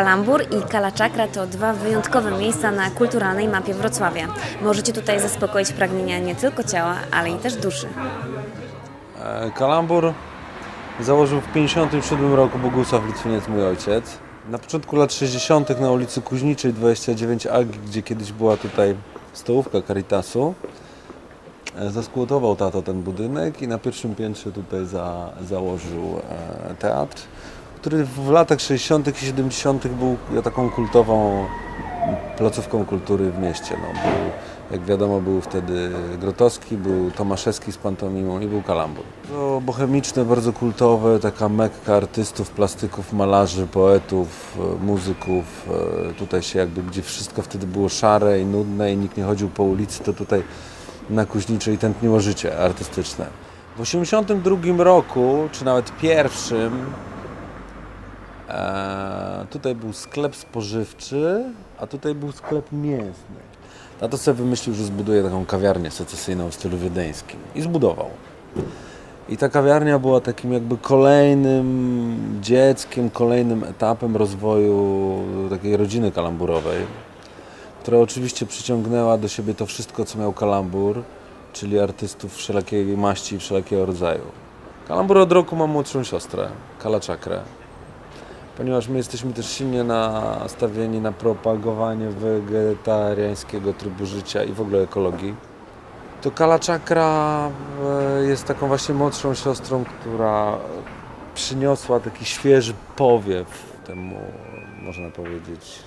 Kalambur i Kalaczakra to dwa wyjątkowe miejsca na kulturalnej mapie Wrocławia. Możecie tutaj zaspokoić pragnienia nie tylko ciała, ale i też duszy. E, Kalambur założył w 1957 roku Bogusław Litwiniec, mój ojciec. Na początku lat 60. na ulicy Kuźniczej 29A, gdzie kiedyś była tutaj stołówka Caritasu, e, zaskłotował tato ten budynek i na pierwszym piętrze tutaj za, założył e, teatr, który w latach 60. i 70. był taką kultową placówką kultury w mieście. No, był, jak wiadomo, był wtedy Grotowski, był Tomaszewski z pantomimą i był Kalambur. To bohemiczne, bardzo kultowe, taka mekka artystów, plastyków, malarzy, poetów, e, muzyków. E, Tutaj się jakby, gdzie wszystko wtedy było szare i nudne i nikt nie chodził po ulicy, to tutaj na Kuźniczej tętniło życie artystyczne. W 82 roku, czy nawet pierwszym, E, tutaj był sklep spożywczy, a tutaj był sklep mięsny. Tato sobie wymyślił, że zbuduje taką kawiarnię secesyjną w stylu wiedeńskim. I zbudował. I ta kawiarnia była takim jakby kolejnym dzieckiem, kolejnym etapem rozwoju takiej rodziny kalamburowej, która oczywiście przyciągnęła do siebie to wszystko, co miał kalambur, czyli artystów wszelakiej maści i wszelakiego rodzaju. Kalambur od roku ma młodszą siostrę, Kalaczakrę ponieważ my jesteśmy też silnie nastawieni na propagowanie wegetariańskiego trybu życia i w ogóle ekologii. To Kala Chakra e, jest taką właśnie młodszą siostrą, która przyniosła taki świeży powiew temu, można powiedzieć,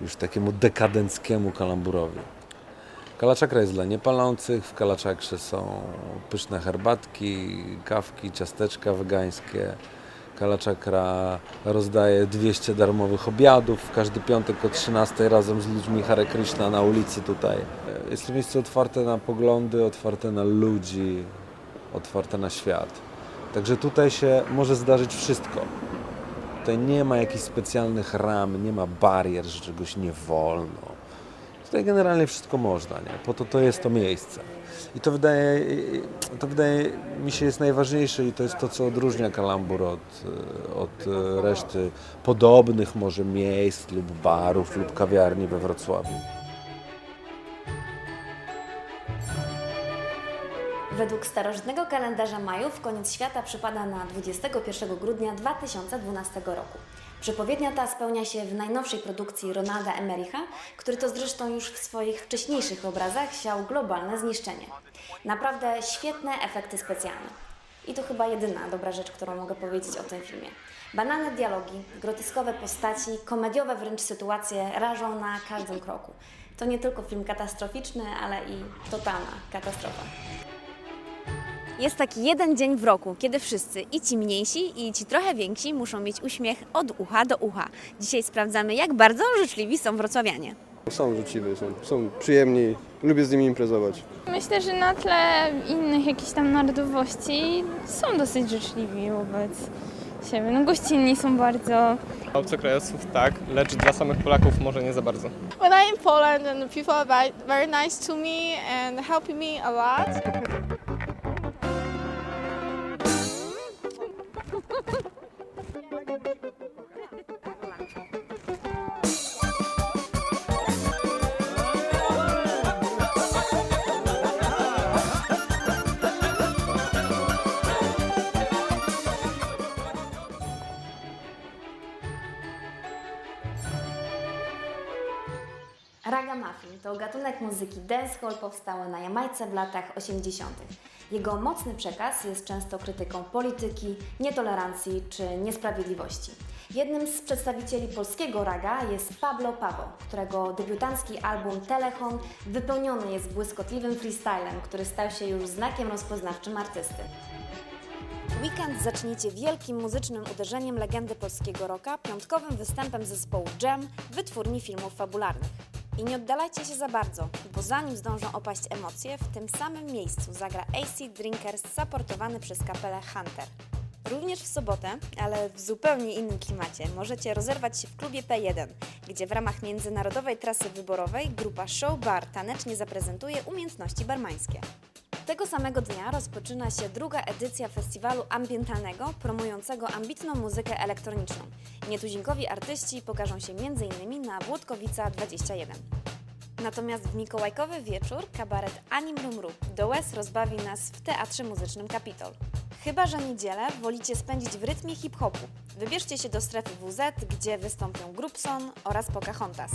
już takiemu dekadenckiemu kalamburowi. Kalaczakra jest dla niepalących, w Kalaczakrze są pyszne herbatki, kawki, ciasteczka wegańskie. Kalaczakra rozdaje 200 darmowych obiadów w każdy piątek o 13 razem z ludźmi Hare Krishna na ulicy tutaj. Jest to miejsce otwarte na poglądy, otwarte na ludzi, otwarte na świat. Także tutaj się może zdarzyć wszystko. Tutaj nie ma jakichś specjalnych ram, nie ma barier, że czegoś nie wolno. Tutaj generalnie wszystko można, nie? Po to to jest to miejsce. I to wydaje, to wydaje mi się jest najważniejsze i to jest to, co odróżnia Kalambur od, od reszty podobnych może miejsc lub barów lub kawiarni we Wrocławiu. Według starożytnego kalendarza Majów koniec świata przypada na 21 grudnia 2012 roku. Przepowiednia ta spełnia się w najnowszej produkcji Ronalda Emericha, który to zresztą już w swoich wcześniejszych obrazach siał globalne zniszczenie. Naprawdę świetne efekty specjalne. I to chyba jedyna dobra rzecz, którą mogę powiedzieć o tym filmie. Banalne dialogi, groteskowe postaci, komediowe wręcz sytuacje rażą na każdym kroku. To nie tylko film katastroficzny, ale i totalna katastrofa. Jest taki jeden dzień w roku, kiedy wszyscy, i ci mniejsi, i ci trochę więksi, muszą mieć uśmiech od ucha do ucha. Dzisiaj sprawdzamy, jak bardzo życzliwi są wrocławianie. Są życzliwi, są, są przyjemni, lubię z nimi imprezować. Myślę, że na tle innych jakichś tam narodowości są dosyć życzliwi wobec siebie. No gościnni są bardzo. Obcokrajowców tak, lecz dla samych Polaków może nie za bardzo. When I'm in Poland and the people are very, very nice to me and helping me a lot. Ragamuffin to gatunek muzyki dancehall powstały na Jamajce w latach 80. Jego mocny przekaz jest często krytyką polityki, nietolerancji czy niesprawiedliwości. Jednym z przedstawicieli polskiego raga jest Pablo Pago, którego debiutancki album Telechon wypełniony jest błyskotliwym freestylem, który stał się już znakiem rozpoznawczym artysty. Weekend zaczniecie wielkim muzycznym uderzeniem legendy polskiego rocka, piątkowym występem zespołu Jam wytwórni filmów fabularnych. I nie oddalajcie się za bardzo, bo zanim zdążą opaść emocje, w tym samym miejscu zagra AC Drinkers zaportowany przez kapelę Hunter. Również w sobotę, ale w zupełnie innym klimacie, możecie rozerwać się w klubie P1, gdzie w ramach międzynarodowej trasy wyborowej grupa Show Bar tanecznie zaprezentuje umiejętności barmańskie. Tego samego dnia rozpoczyna się druga edycja festiwalu ambientalnego promującego ambitną muzykę elektroniczną. Nietuzinkowi artyści pokażą się m.in. na Włodkowica 21. Natomiast w mikołajkowy wieczór kabaret Anim Rumru do łez rozbawi nas w Teatrze Muzycznym Kapitol. Chyba, że niedzielę wolicie spędzić w rytmie hip-hopu. Wybierzcie się do strefy WZ, gdzie wystąpią Grupson oraz Pocahontas.